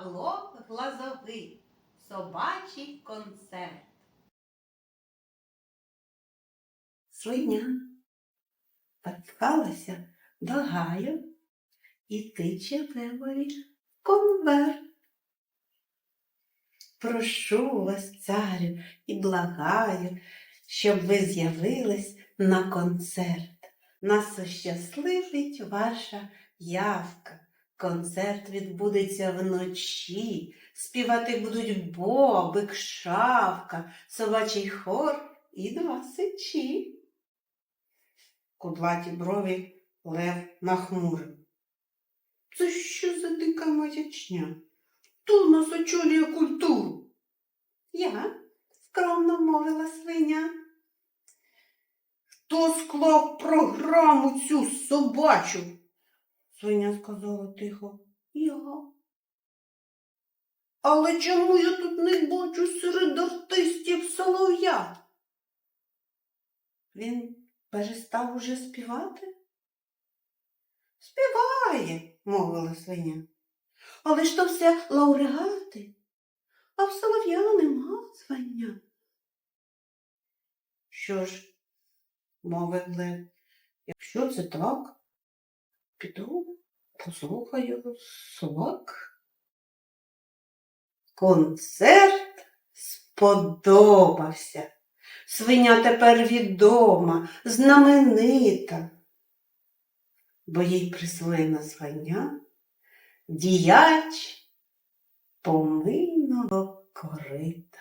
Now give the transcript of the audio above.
Павло Глазовий. Собачий концерт. Свиня паткалася до гаю і тиче левові конверт. Прошу вас, царю, і благаю, щоб ви з'явились на концерт. Нас ощасливить ваша явка. Концерт відбудеться вночі. Співати будуть бобик, шавка, собачий хор і два сичі. Кудлаті брові лев нахмурив. Це що за дика маячня? Хто нас очолює культуру? Я, скромно мовила свиня. Хто склав програму цю собачу? Свиня сказала тихо. Я. Але чому я тут не бачу серед артистів солов'я? Він перестав уже співати? Співає, мовила свиня. Але ж то все лауреати, а в солов'я нема звання. Що ж, мовив Лев, якщо це так, піду послухаю сок. Концерт сподобався. Свиня тепер відома, знаменита, бо їй присвоєно звання діяч помийного корита.